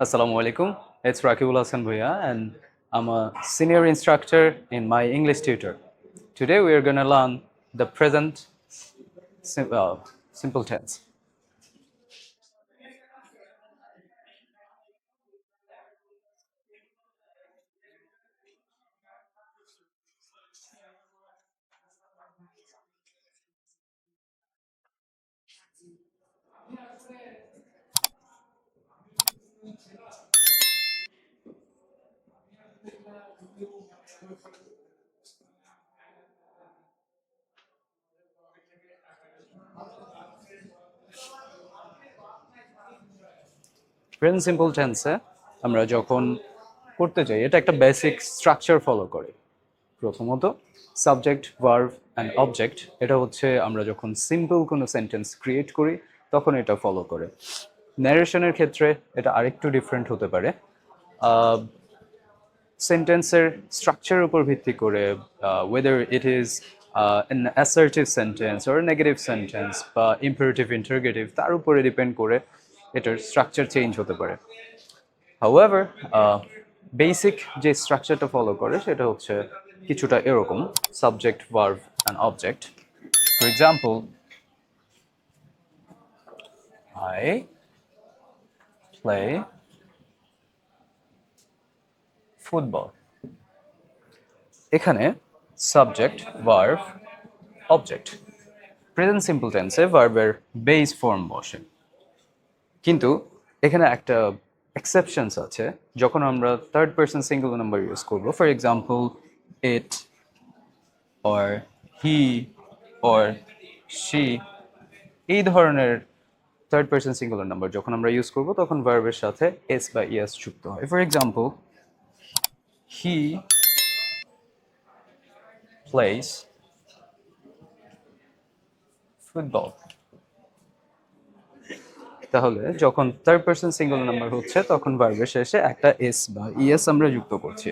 Assalamu alaikum. It's Rakibul Hassan Bhuya, and I'm a senior instructor in my English tutor. Today we are going to learn the present sim- uh, simple tense. Present simple টেন্সে আমরা যখন করতে যাই, এটা একটা basic structure follow করে। প্রথমত subject verb and object এটা হচ্ছে আমরা যখন সিম্পল কোনো সেন্টেন্স ক্রিয়েট করি, তখন এটা ফলো করে। ন্যারেশনের ক্ষেত্রে এটা আরেকটু ডিফারেন্ট হতে পারে। সেন্টেন্সের স্ট্রাকচারের উপর ভিত্তি করে whether it is assertive sentence or a negative sentence বা imperative ইন্টারগেটিভ তার উপরে ডিপেন্ড করে এটার স্ট্রাকচার চেঞ্জ হতে পারে। হাউএভার বেসিক যে স্ট্রাকচারটা ফলো করে, সেটা হচ্ছে কিছুটা এরকম subject verb and object for example I play football. এখানে subject verb object present simple টেন্সে ভার্বের বেস ফর্ম বসে। কিন্তু এখানে একটা এক্সেপশনস আছে, যখন আমরা third person single number use করব। For example it or he or she এই ধরনের থার্ড পার্সন সিঙ্গুলার নাম্বার যখন আমরা ইউজ করব, তখন ভার্বের সাথে এস বা ইএস যুক্ত হয়। For example he plays football তাহলে যখন থার্ড পার্সন সিঙ্গল নাম্বার হচ্ছে, তখন ভার্বের শেষে একটা এস বা ইএস আমরা যুক্ত করছি।